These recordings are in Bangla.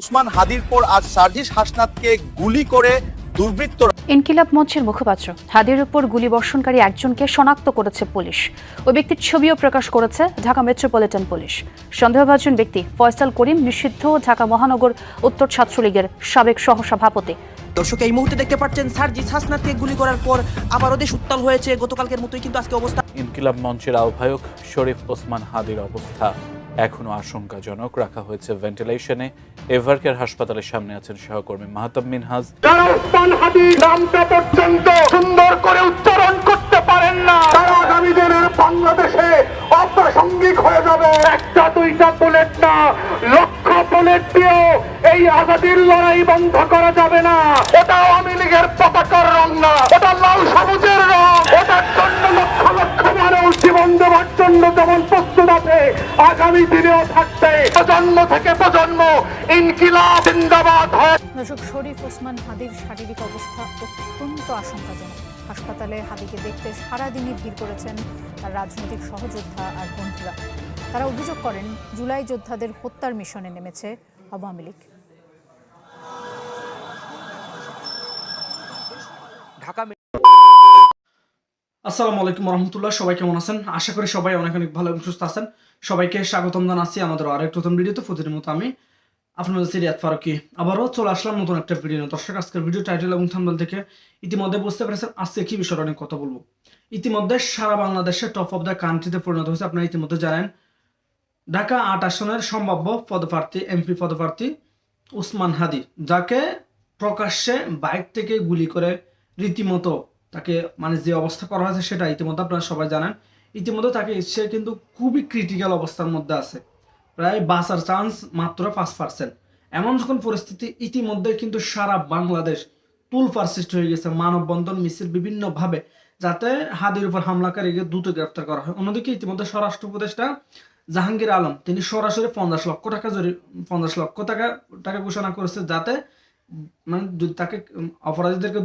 উসমান হাদির পর আজ সার্জিস হাসনাতকে গুলি করে দুর্বৃত্তরা ইনকিলাব মঞ্চের মুখপাত্র। হাদির উপর গুলিবর্ষণকারী একজনকে শনাক্ত করেছে পুলিশ। ওই ব্যক্তির ছবিও প্রকাশ করেছে ঢাকা মেট্রোপলিটন পুলিশ। সন্দেহভাজন ব্যক্তি ফয়সাল করিম নিষিদ্ধ ঢাকা মহানগর উত্তর ছাত্রলীগের সাবেক সহসভাপতি। দর্শক এই মুহূর্তে দেখতে পাচ্ছেন সার্জিস হাসনাতকে গুলি করার পর আবারও দেশ উত্তাল হয়েছে। গতকালকের মতোই কিন্তু আজকে অবস্থা ইনকিলাব মঞ্চের আহ্বায়ক শরীফ ওসমান হাদির অবস্থা। এখনও আশঙ্কাজনক রাখা হয়েছে ভেন্টিলেশনে। এভারকেয়ার হাসপাতালের সামনে আছেন সহকর্মী মাহতাব মিনহাজ। নামটা পর্যন্ত সুন্দর করে উচ্চারণ করতে পারেন না আগামী দিনের বাংলাদেশে অপ্রাসঙ্গিক হয়ে যাবে। একটা দুইটা বুলেট না, লক্ষ বুলেট দিয়েও এই আজাদির লড়াই বন্ধ করা যাবে না। ওটা আওয়ামী লীগের পতাকার রং না ওটা লাল সবুজের রং ওটার জন্য জীবন দেওয়ার জন্য যেমন প্রস্তুত আছে আগামী দিনেও থাকবে। প্রজন্ম থেকে প্রজন্ম ইনকিলাব জিন্দাবাদ হয়। দর্শক শরীফ ওসমান হাদির শারীরিক অবস্থা অত্যন্ত আশঙ্কাজনক। হাসপাতালে হাদিকে দেখতে সারাদিনই ভিড় করেছেন তার রাজনৈতিক সহযোদ্ধা আর বন্ধুরা। তারা অভিযোগ করেন জুলাই যোদ্ধাদের হত্যার মিশনে নেমেছে আওয়ামী লীগ। ঢাকা আসসালামু আলাইকুম রহমতুল্লাহ, সবাই কেমন আছেন? আশা করি সবাই অনেক অনেক ভালো এবং সুস্থ আছেন। সবাইকে স্বাগতম জানাচ্ছি আমাদের আরেক নতুন ভিডিওতে। প্রতিদিন মতো আমি আপনাদের সিরিয়াত ফারুকি। আবারও চলে আসলাম নতুন একটা ভিডিও দর্শক, আজকের ভিডিও টাইটেল এবং থাম্বনেল থেকে ইতিমধ্যে বুঝতে পেরেছেন আজকে কি বিষয়টা অনেক কথা বলব। ইতিমধ্যে সারা বাংলাদেশে টপ অফ দ্য কান্ট্রিতে পরিণত হয়েছে। আপনারা ইতিমধ্যে জানেন, ঢাকা আট আসনের সম্ভাব্য পদপ্রার্থী এমপি পদপ্রার্থী উসমান হাদি, যাকে প্রকাশ্যে বাইক থেকে গুলি করে রীতিমতো তাকে মানে যে অবস্থা করা হয়েছে সেটা ইতিমধ্যে আপনারা সবাই জানেন। ইতিমধ্যে তাকে সে কিন্তু খুবই ক্রিটিক্যাল অবস্থার মধ্যে আছে। প্রায় বাঁচার চান্স মাত্র পাঁচ পার্সেন্ট এমন যখন পরিস্থিতি ইতিমধ্যে কিন্তু সারা বাংলাদেশ তুলফার সৃষ্টি হয়ে গেছে, মানববন্ধন, মিছিল বিভিন্নভাবে, যাতে হাদির উপর হামলাকারীকে দ্রুত গ্রেপ্তার করা হয়। অন্যদিকে ইতিমধ্যে স্বরাষ্ট্র উপদেষ্টা জাহাঙ্গীর আলম, তিনি সরাসরি পঞ্চাশ লক্ষ টাকা জরি পঞ্চাশ লক্ষ টাকা টাকা ঘোষণা করেছে, যাতে মানে যদি তাকে অপরাধীদেরকে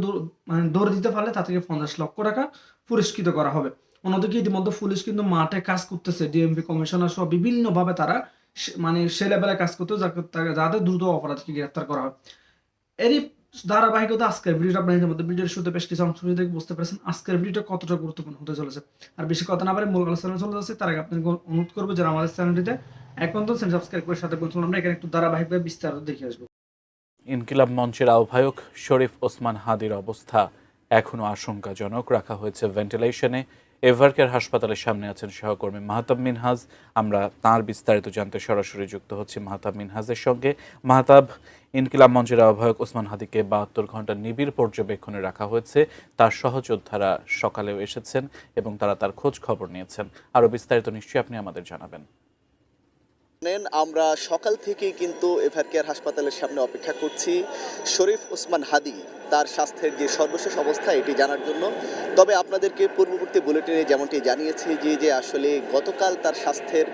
মানে দৌড় দিতে পারলে তা থেকে পঞ্চাশ লক্ষ টাকা পুরস্কৃত করা হবে। অন্যদিকে ইতিমধ্যে পুলিশ কিন্তু মাঠে কাজ করতেছে। ডিএমপি কমিশনার সহ বিভিন্নভাবে তারা মানে সে লেভেলে কাজ করতে যাতে দ্রুত অপরাধীকে গ্রেফতার করা হয়। এরই ধারাবাহিকতা আজকের ভিডিওটা আপনার ইতিমধ্যে ভিডিওর শুরুতে বেশ কিছু অংশ থেকে বুঝতে পারছেন। আজকের ভিডিওটা কতটা গুরুত্বপূর্ণ হতে চলেছে। আর বেশি কথা না পারে মূল আলোচনা চলে যাচ্ছে। তার আগে আপনাকে অনুরোধ করব, যারা আমাদের চ্যানেলটিতে এখন তো সাবস্ক্রাইব করে সাথে বলছিলাম আমরা এখানে একটু ধারাবাহিকভাবে বিস্তারিত দেখে আসব। ইনকিলাব মঞ্চের আহ্বায়ক শরীফ ওসমান হাদির অবস্থা এখনও আশঙ্কাজনক। রাখা হয়েছে ভেন্টিলেশনে। এভারকেয়ার হাসপাতালের সামনে আছেন সহকর্মী মাহতাব মিনহাজ। আমরা তার বিস্তারিত জানতে সরাসরি যুক্ত হচ্ছি মাহতাব মিনহাজের সঙ্গে। মাহতাব, ইনকিলাব মঞ্চের আহ্বায়ক ওসমান হাদিকে বাহাত্তর ঘণ্টা নিবিড় পর্যবেক্ষণে রাখা হয়েছে। তার সহযোদ্ধারা সকালেও এসেছেন এবং তারা তার খোঁজ খবর নিয়েছেন। আরও বিস্তারিত নিশ্চয়ই আপনি আমাদের জানাবেন। জানেন আমরা সকাল থেকেই কিন্তু এভারকেয়ার হাসপাতালের সামনে অপেক্ষা করছি। শরীফ ওসমান হাদি, তার স্বাস্থ্যের যে সর্বশেষ অবস্থা, এটি জানার জন্য। তবে আপনাদেরকে পূর্ববর্তী বুলেটিনে যেমনটি জানিয়েছি যে যে আসলে গতকাল তার স্বাস্থ্যের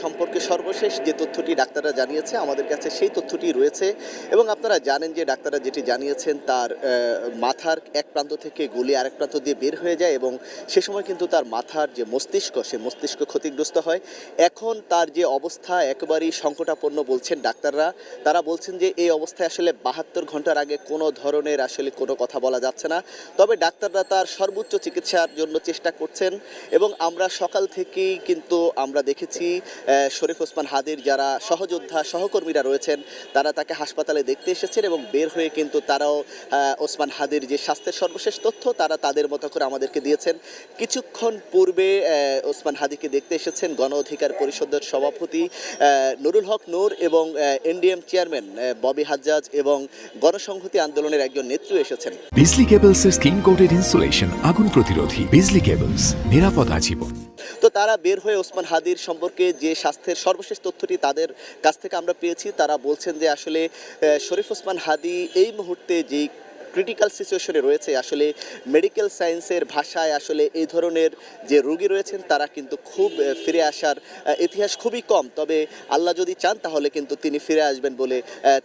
সম্পর্কে সর্বশেষ যে তথ্যটি ডাক্তাররা জানিয়েছে, আমাদের কাছে সেই তথ্যটি রয়েছে। এবং আপনারা জানেন যে, ডাক্তাররা যেটি জানিয়েছেন, তার মাথার এক প্রান্ত থেকে গুলি আরেক প্রান্ত দিয়ে বের হয়ে যায় এবং সে সময় কিন্তু তার মাথার যে মস্তিষ্ক, সে মস্তিষ্ক ক্ষতিগ্রস্ত হয়। এখন তার যে অবস্থা একেবারেই সংকটাপন্ন বলছেন ডাক্তাররা। তারা বলছেন যে, এই অবস্থায় আসলে বাহাত্তর ঘণ্টার আগে কোনো ধরনের আসলে কোনো কথা বলা যাচ্ছে না। তবে ডাক্তাররা তার সর্বোচ্চ চিকিৎসার জন্য চেষ্টা করছেন এবং আমরা সকাল থেকেই কিন্তু আমরা দেখেছি শরীফ ওসমান হাদির যারা সহযোদ্ধা, সহকর্মীরা রয়েছেন, তারা তাকে হাসপাতালে দেখতে এসেছেন এবং বের হয়ে কিন্তু তারাও ওসমান হাদির যে স্বাস্থ্যের সর্বশেষ তথ্য, তারা তাদের মতো করে আমাদেরকে দিয়েছেন। কিছুক্ষণ পূর্বে ওসমান হাদিকে দেখতে এসেছেন গণ অধিকার পরিষদের সভাপতি নুরুল হক নূর এবং এনডিএম চেয়ারম্যান ববি হাজ্জাজ এবং গণসংহতি আন্দোলনের একজন নেত্রী এসেছেন। বিজলি কেবলসের স্কিন কোটেড ইনসুলেশন আগুন প্রতিরোধী বিজলি কেবলস নিরাপদ আজীবন। তো তারা বের হয়ে ওসমান হাদির সম্পর্কে যে স্বাস্থ্যের সর্বশেষ তথ্যটি তাদের কাছ থেকে আমরা পেয়েছি তারা বলছেন যে আসলে শরীফ ওসমান হাদি এই মুহূর্তে যেই ক্রিটিক্যাল সিচুয়েশনে রয়েছে। আসলে মেডিকেল সায়েন্সের ভাষায় আসলে এই ধরনের যে রোগী রয়েছেন, তারা কিন্তু খুব ফিরে আসার ইতিহাস খুবই কম। তবে আল্লাহ যদি চান, তাহলে কিন্তু তিনি ফিরে আসবেন বলে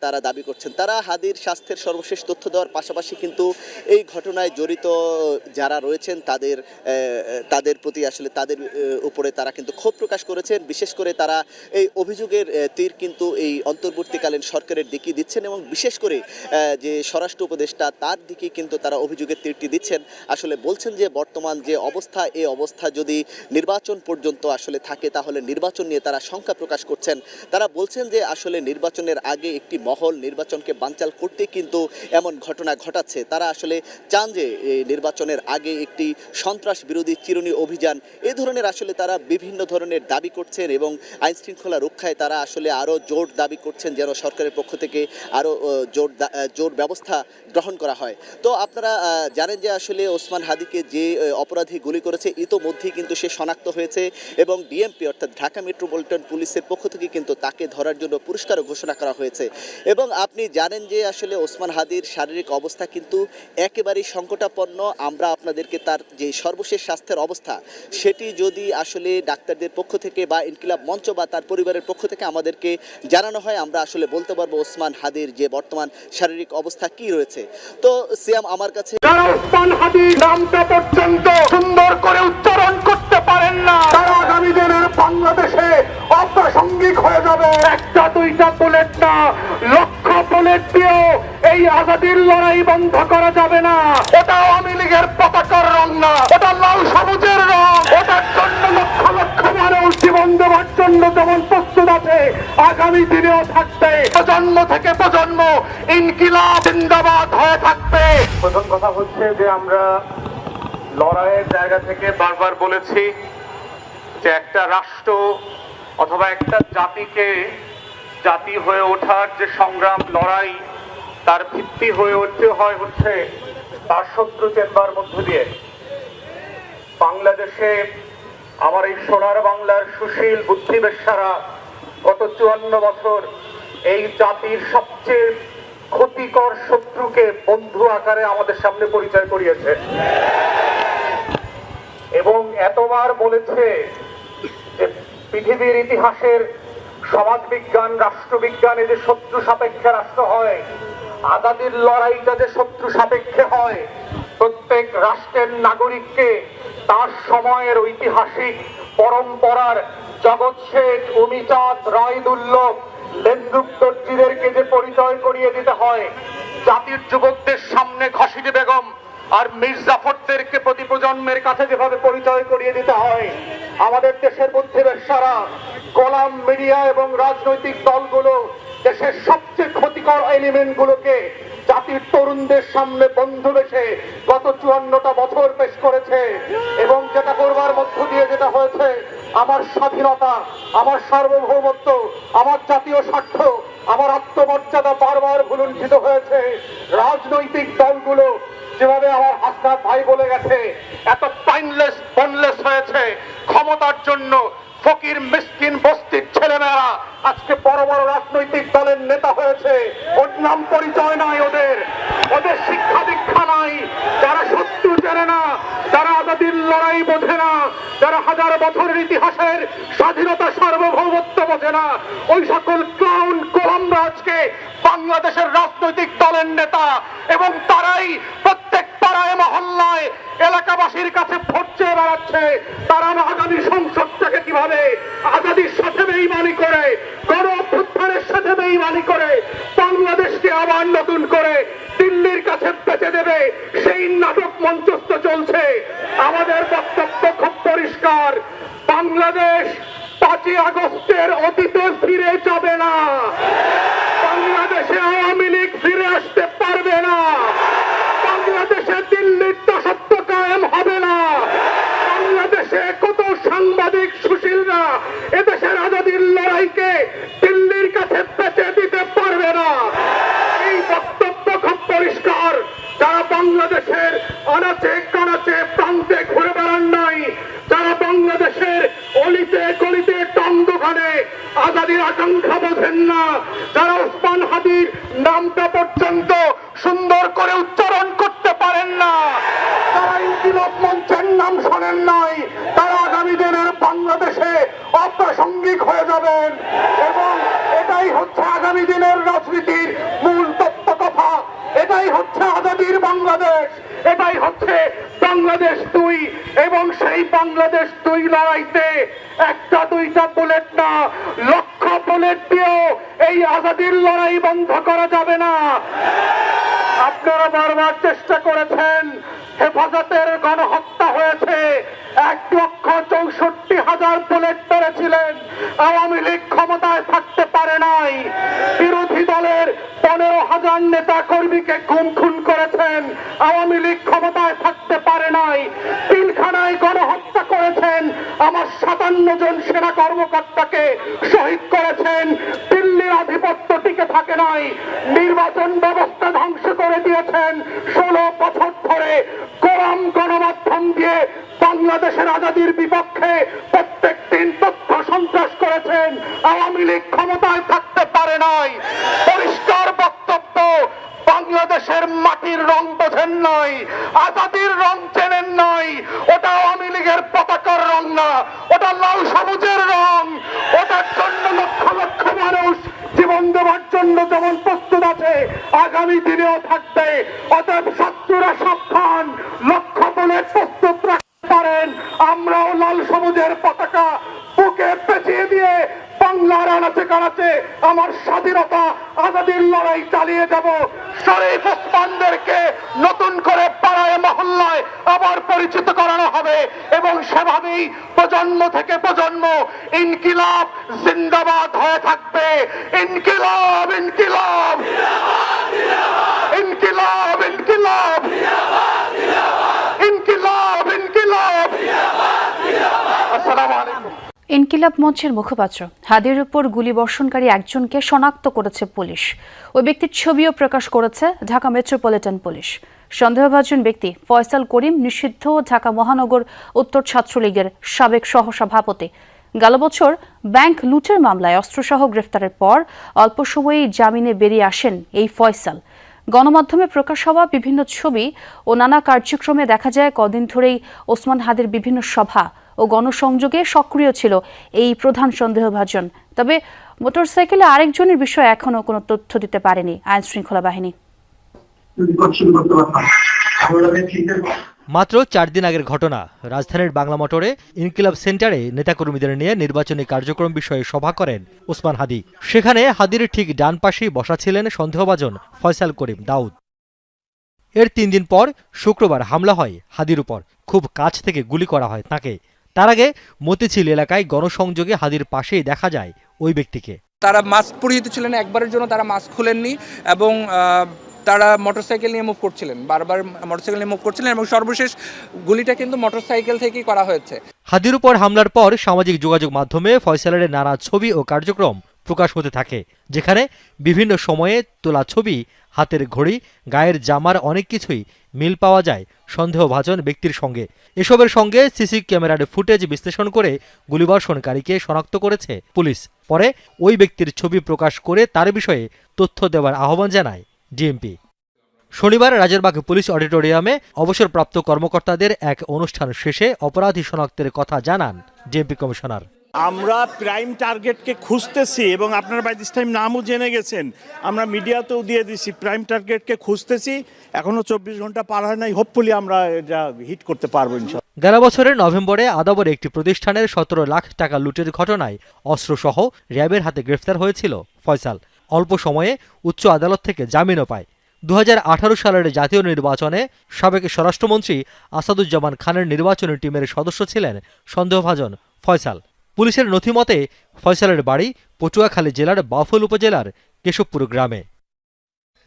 তারা দাবি করছেন। তারা হাদির স্বাস্থ্যের সর্বশেষ তথ্য দেওয়ার পাশাপাশি কিন্তু এই ঘটনায় জড়িত যারা রয়েছেন, তাদের তাদের প্রতি আসলে তাদের উপরে তারা কিন্তু ক্ষোভ প্রকাশ করেছেন। বিশেষ করে তারা এই অভিযোগের তীর কিন্তু এই অন্তর্বর্তীকালীন সরকারের দিকে দিচ্ছেন এবং বিশেষ করে যে স্বরাষ্ট্র উপদেষ্টা তার দিকে কিন্তু তারা অভিযোগের তীরটি দিচ্ছেন। আসলে বলছেন যে, বর্তমান যে অবস্থা, এই অবস্থা যদি নির্বাচন পর্যন্ত আসলে থাকে, তাহলে নির্বাচন নিয়ে তারা শঙ্কা প্রকাশ করছেন। তারা বলছেন যে, আসলে নির্বাচনের আগে একটি মহল নির্বাচনকে বানচাল করতে কিন্তু এমন ঘটনা ঘটাচ্ছে। তারা আসলে চান যে এই নির্বাচনের আগে একটি সন্ত্রাস বিরোধী চিরুনি অভিযান, এ ধরনের আসলে তারা বিভিন্ন ধরনের দাবি করছেন এবং আইন শৃঙ্খলা রক্ষায় তারা আসলে আরও জোর দাবি করছেন, যেন সরকারের পক্ষ থেকে আরও জোর জোর ব্যবস্থা গ্রহণ করা হয়। তো আপনারা জানেন যে আসলে ওসমান হাদিকে যে অপরাধী গুলি করেছে, ইতোমধ্যেই কিন্তু সে শনাক্ত হয়েছে এবং ডিএমপি অর্থাৎ ঢাকা মেট্রোপলিটন পুলিশের পক্ষ থেকে কিন্তু তাকে ধরার জন্য পুরস্কারও ঘোষণা করা হয়েছে। এবং আপনি জানেন যে আসলে ওসমান হাদির শারীরিক অবস্থা কিন্তু একেবারেই সংকটাপন্ন। আমরা আপনাদেরকে তার যে সর্বশেষ স্বাস্থ্যের অবস্থা, সেটি যদি আসলে ডাক্তারদের পক্ষ থেকে বা ইনকিলাব মঞ্চ বা তার পরিবারের পক্ষ থেকে আমাদেরকে জানানো হয়, আমরা আসলে বলতে পারব ওসমান হাদির যে বর্তমান শারীরিক অবস্থা কি রয়েছে। তো সিয়াম আমার কাছে। সুন্দর করে উচ্চারণ করতে পারেন না বাংলাদেশে অপ্রাসঙ্গিক হয়ে যাবে। একটা দুইটা বুলেট না, লক্ষ বুলেট দিয়েও এই আজাদির লড়াই বন্ধ করা যাবে না। ওটা আওয়ামী লীগের পতাকার রং না, ওটা লাল সবুজের রং। ওটার জন্য লক্ষ লক্ষ মানুষ জীবন দেওয়ার জন্য যেমন প্রস্তুত আছে, আগামী দিনেও থাকবে। প্রজন্ম থেকে প্রজন্ম, ইনকিলাব প্রথম কথা হচ্ছে যে আমরা লড়াইয়ের জায়গা থেকে বারবার বলেছি যে একটা রাষ্ট্র অথবা একটা জাতিকে জাতি হয়ে ওঠার যে সংগ্রাম, লড়াই, তার ভিত্তি হয়ে উঠতে হয় হচ্ছে তার শত্রু চেম্বার মধ্য দিয়ে। বাংলাদেশে আমার এই সোনার বাংলার সুশীল বুদ্ধিবেশারা গত চুয়ান্ন বছর এই জাতির সবচেয়ে ক্ষতিকর শত্রুকে বন্ধু আকারে আমাদের সামনে পরিচয় করিয়েছে। এবং এতবার বলেছে যে পৃথিবীর ইতিহাসের সমাজবিজ্ঞান, রাষ্ট্রবিজ্ঞানে যে শত্রু সাপেক্ষে রাষ্ট্র হয়। আজাদির লড়াইটা যে শত্রু সাপেক্ষে হয়, প্রত্যেক রাষ্ট্রের নাগরিককে তার সময়ের ঐতিহাসিক পরম্পরার জগৎ শেখ অমিচাঁদ রায়দুল্লভ দর্জিদেরকে যে পরিচয় করিয়ে দিতে হয়, জাতির যুবকদের সামনে ঘসিটি বেগম আর মির্জাফরদেরকে প্রতি প্রজন্মের কাছে যেভাবে পরিচয় করিয়ে দিতে হয়, আমাদের দেশের বুদ্ধিবেশারা গোলাম মিডিয়া এবং রাজনৈতিক দলগুলো দেশের সবচেয়ে ক্ষতিকর এলিমেন্ট গুলোকে জাতির তরুণদের সামনে বন্ধু বেশে গত চুয়ান্নটা বছর পেশ করেছে এবং যেটা করবার মধ্য দিয়ে যেটা হয়েছে, আমার স্বাধীনতা, আমার সার্বভৌমত্ব, আমার জাতীয় স্বার্থ, আমার আত্মমর্যাদা বারবার ভুলুণ্ঠিত হয়েছে। রাজনৈতিক দলগুলো যেভাবে আমার হাসনাত ভাই বলে গেছে, এত পাইনলেস বনলেস হয়েছে। ক্ষমতার জন্য ফকির, মিসকিন, বস্তির ছেলেমেয়েরা আজকে বড় বড় রাজনৈতিক দলের নেতা হয়েছে। ওর নাম পরিচয় ওদের ওদের শিক্ষা দীক্ষা নাই যারা সত্য জানে না যারা আজাদির লড়াই বোঝে না যারা হাজার বছরের ইতিহাসের স্বাধীনতা সার্বভৌমত্ব বোঝে না। ওই সকল ক্লাউন কোলামরা বাংলাদেশের রাজনৈতিক দলের নেতা এবং তারাই প্রত্যেক পাড়ায় মহল্লায় এলাকাবাসীর কাছে ভোট চেয়ে বেড়াচ্ছে। তারা আগামী সংসদটাকে Entonces অপ্রাসঙ্গিক হয়ে যাবেন এবং এটাই হচ্ছে আগামী দিনের রাজনীতির মূল তত্ত্ব কথা এটাই হচ্ছে আজাদির বাংলাদেশ। এটাই হচ্ছে বাংলাদেশ দুই এবং সেই বাংলাদেশ দুই লড়াইতে একটা দুইটা বুলেট না, লক্ষ বুলেট দিয়েও এই আজাদির লড়াই বন্ধ করা যাবে না। আপনারা বারবার চেষ্টা করেছেন হেফাজতের গণহত্যা হয়েছে এক লক্ষ চৌষট্টি হাজার বুলেট পেরেছিলেন আওয়ামী লীগ ক্ষমতায় থাকতে পারে নাই। বিরোধী দলের পনেরো হাজার নেতা কর্মীকে খুন খুন করেছেন। আওয়ামী লীগ ক্ষমতায় থাকতে পারে নাই। পিলখানায় গণহত্যা করেছেন। আমার সাতান্ন জন সেনা কর্মকর্তাকে শহীদ করেছেন। দিল্লির আধিপত্য টিকে থাকে নাই। নির্বাচন ব্যবস্থা ধ্বংস করে দিয়েছেন। ষোলো বছর ধরে কোরআন গণমাধ্যম দিয়ে বাংলাদেশের আজাদির বিপক্ষে প্রত্যেক দিন তথ্য সন্ত্রাস করেছেন। আওয়ামী লীগ ক্ষমতায় থাকতে পারে নাই। পরিষ্কার বক্তব্য, বাংলাদেশের মাটির রং বোঝেন নাই, আজাদির রং চেনেন নাই। ওটা আওয়ামী লীগের পতাকার রং না, ওটা লাল সবুজের রং। ওটার জন্য লক্ষ লক্ষ মানুষ জীবন দেওয়ার জন্য যেমন প্রস্তুত আছে, আগামী দিনেও থাকবে। অতএব শত্রুরা সাবধান, লক্ষ্য বলে প্রস্তুত পারেন আমরাও লাল সবুজের পতাকা বুকে পেঁচিয়ে দিয়ে বাংলার আনাচে কানাচে আমার স্বাধীনতা আজাদির লড়াই চালিয়ে যাব। শরীফ ওসমানদেরকে নতুন করে পাড়ায়, মহল্লায় আবার পরিচিত করানো হবে এবং সেভাবেই প্রজন্ম থেকে প্রজন্ম ইনকিলাব জিন্দাবাদ হয়ে থাকবে। ইনকিলাব ইনকিলাব ইনকিলাব ইনকিলাব ইনকিলাব আসসালামু আলাইকুম ইনকিলাব মঞ্চের মুখপাত্র, হাদির উপর গুলিবর্ষণকারী একজনকে শনাক্ত করেছে পুলিশ। ওই ব্যক্তির ছবিও প্রকাশ করেছে ঢাকা মেট্রোপলিটন পুলিশ। সন্দেহভাজন ব্যক্তি ফয়সাল করিম নিষিদ্ধ ঢাকা মহানগর উত্তর ছাত্রলীগের সাবেক সহসভাপতি। গেল বছর ব্যাংক লুটের মামলায় অস্ত্রসহ গ্রেফতারের পর অল্প সময়েই জামিনে বেরিয়ে আসেন এই ফয়সাল। গণমাধ্যমে প্রকাশ হওয়া বিভিন্ন ছবি ও নানা কার্যক্রমে দেখা যায় কদিন ধরেই ওসমান হাদের বিভিন্ন সভা। ও গণসংযোগে সক্রিয় ছিল এই প্রধান সন্দেহভাজন। তবে মোটরসাইকেলে আরেকজনের বিষয়ে এখনও কোনো তথ্য দিতে পারেনি আইন শৃঙ্খলা বাহিনী মাত্র চার দিন আগের ঘটনা রাজধানীর বাংলা মোটরে ইনকিলাব সেন্টারে নেতাকর্মীদের নিয়ে নির্বাচনী কার্যক্রম বিষয়ে সভা করেন ওসমান হাদি। সেখানে হাদির ঠিক ডান পাশেই বসা ছিলেন সন্দেহভাজন ফয়সাল করিম দাউদ। এর তিন দিন পর শুক্রবার হামলা হয় হাদির উপর। খুব কাছ থেকে গুলি করা হয় তাকে। তার আগে মতিঝিল এলাকায় গণসংযোগে হাদির পাশেই দেখা যায় ওই ব্যক্তিকে। তারা মাস্ক পরিহিত ছিলেন একবারের জন্য তারা মাস্ক খুলেননি এবং তারা মোটরসাইকেল নিয়ে মুভ করছিলেন বারবার মোটরসাইকেল নিয়ে মুভ করছিলেন এবং সর্বশেষ গুলিটা কিন্তু মোটরসাইকেল থেকেই করা হয়েছে। হাদির উপর হামলার পর সামাজিক যোগাযোগ মাধ্যমে ফয়সালের নানা ছবি ও কার্যক্রম প্রকাশ হতে থাকে যেখানে বিভিন্ন সময়ে তোলা ছবি হাতের ঘড়ি গায়ের জামার অনেক কিছুই মিল পাওয়া যায় সন্দেহভাজন ব্যক্তির সঙ্গে। এসবের সঙ্গে সিসি ক্যামেরার ফুটেজ বিশ্লেষণ করে গুলিবর্ষণকারীকে শনাক্ত করেছে পুলিশ। পরে ওই ব্যক্তির ছবি প্রকাশ করে তার বিষয়ে তথ্য দেওয়ার আহ্বান জানায় ডিএমপি। শনিবার রাজারবাগ পুলিশ অডিটোরিয়ামে অবসরপ্রাপ্ত কর্মকর্তাদের এক অনুষ্ঠান শেষে অপরাধী শনাক্তের কথা জানান ডিএমপি কমিশনার। আমরা প্রাইম টার্গেটকে খুঁজতেছি এবং আপনারা বাই দিস টাইম নামও জেনে গেছেন। আমরা মিডিয়াতেও দিয়ে দিছি প্রাইম টার্গেটকে খুঁজতেছি। এখনও চব্বিশ ঘণ্টা পার হয় নাই হোপফুলি আমরা এটা হিট করতে পারব ইনশাল্লাহ গেল বছরের নভেম্বরে আদাবরে একটি প্রতিষ্ঠানের সতেরো লাখ টাকা লুটের ঘটনায় অস্ত্রসহ র্যাবের হাতে গ্রেফতার হয়েছিল ফয়সাল। অল্প সময়ে উচ্চ আদালত থেকে জামিনও পায়। দু হাজার আঠারো সালের জাতীয় নির্বাচনে সাবেক স্বরাষ্ট্রমন্ত্রী আসাদুজ্জামান খানের নির্বাচনী টিমের সদস্য ছিলেন সন্দেহভাজন ফয়সাল। পুলিশের নথিমতে ফয়সালের বাড়ি পটুয়াখালী জেলার বাফল উপজেলার কেশবপুর গ্রামে।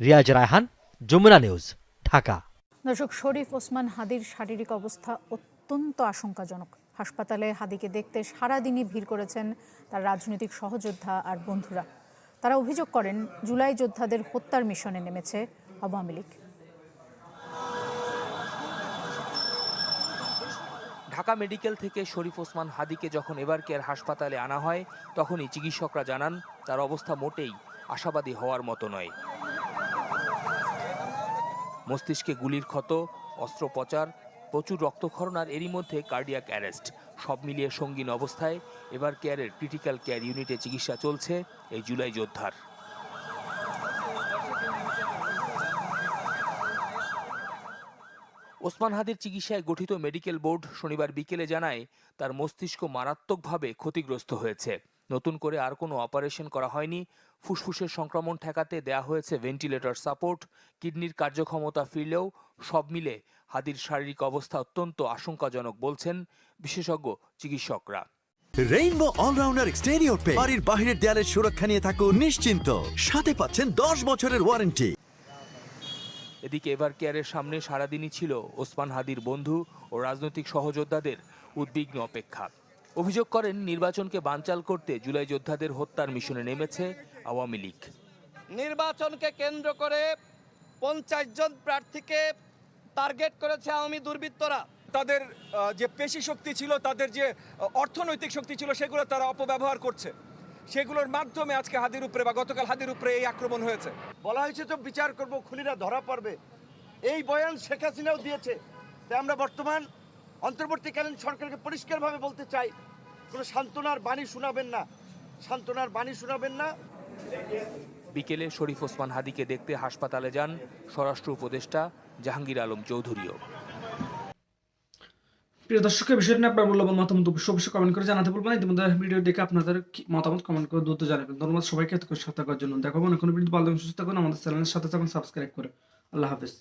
রিয়াজ রায়হান, যমুনা নিউজ, ঢাকা। দর্শক, শরীফ ওসমান হাদির শারীরিক অবস্থা অত্যন্ত আশঙ্কাজনক। হাসপাতালে হাদিকে দেখতে সারাদিনই ভিড় করেছেন তার রাজনৈতিক সহযোদ্ধা আর বন্ধুরা। তারা অভিযোগ করেন, জুলাই যোদ্ধাদের হত্যার মিশনে নেমেছে আওয়ামী লীগ। ঢাকা মেডিকেল থেকে শরীফ ওসমান হাদিকে যখন এবার কেয়ার হাসপাতালে আনা হয়, তখনই চিকিৎসকরা জানান, তার অবস্থা মোটেই আশাবাদী হওয়ার মতো নয়। মস্তিষ্কে গুলির ক্ষত, অস্ত্রোপচার, প্রচুর রক্তক্ষরণ আর এরই মধ্যে কার্ডিয়াক অ্যারেস্ট। সব মিলিয়ে সঙ্গীন অবস্থায় এবার কেয়ারের ক্রিটিক্যাল কেয়ার ইউনিটে চিকিৎসা চলছে এই জুলাই যোদ্ধার। ওসমান হাদির চিকিৎসায় গঠিত মেডিকেল বোর্ড শনিবার বিকেলে জানায়, তার মস্তিষ্ক মারাত্মকভাবে ক্ষতিগ্রস্ত হয়েছে। নতুন করে আর কোনো অপারেশন করা হয়নি। ফুসফুসের সংক্রমণ ঠেকাতে দেয়া হয়েছে ভেন্টিলেটর সাপোর্ট। কিডনির কার্যক্ষমতা ফিরলেও সব মিলে হাদির শারীরিক অবস্থা অত্যন্ত আশঙ্কাজনক বলছেন বিশেষজ্ঞ চিকিৎসকরা। রেইনবো অলরাউন্ডার এক্সটেরিয়র পে বাড়ির বাহিরের দেয়ালের সুরক্ষা নিয়ে থাকুন নিশ্চিন্ত। সাথে পাচ্ছেন দশ বছরের ওয়ারেন্টি এদিকে এভার কেয়ারের সামনে সারাদিনই ছিল ওসমান হাদির বন্ধু ও রাজনৈতিক সহযোদ্ধাদের উদ্বিগ্ন অপেক্ষা। অভিযোগ করেন নির্বাচনকে বানচাল করতে জুলাই যোদ্ধাদের হত্যার মিশনে নেমেছে আওয়ামী লীগ। নির্বাচনকে কেন্দ্র করে পঞ্চাশ জন প্রার্থীকে টার্গেট করেছে আওয়ামী দুর্বৃত্তরা। তাদের যে পেশি শক্তি ছিল তাদের যে অর্থনৈতিক শক্তি ছিল সেগুলো তারা অপব্যবহার করছে। সেগুলোর মাধ্যমে আজকে হাদির উপরে বা গতকাল হাদির উপরে এই আক্রমণ হয়েছে। বলা হয়েছে তো বিচার করব খুলিরা ধরা পড়বে। এই বয়ান শেখ হাসিনাও দিয়েছে। তাই আমরা বর্তমান অন্তর্বর্তীকালীন সরকারকে পরিষ্কারভাবে বলতে চাই কোনো সান্ত্বনার বাণী শোনাবেন না। সান্ত্বনার বাণী শোনাবেন না। বিকেলে শরীফ ওসমান হাদিকে দেখতে হাসপাতালে যান স্বরাষ্ট্র উপদেষ্টা জাহাঙ্গীর আলম চৌধুরীও। প্রিয় দর্শক বিষয়টি আপনার মূল্যবান মতামত অবশ্যই কমেন্ট করে জানাতে বলবেন ইতিমধ্যে ভিডিও দেখে আপনাদের মতামত কমেন্ট করে দ্রুত জানাবেন। ধন্যবাদ সবাইকে এত সাথে থাকার জন্য। দেখো মনে কোনো ভিডিও ভালো সুস্থ থাকুন। আমাদের চ্যানেলের সাথে থাকুন সাবস্ক্রাইব করে। আল্লাহ হাফিজ।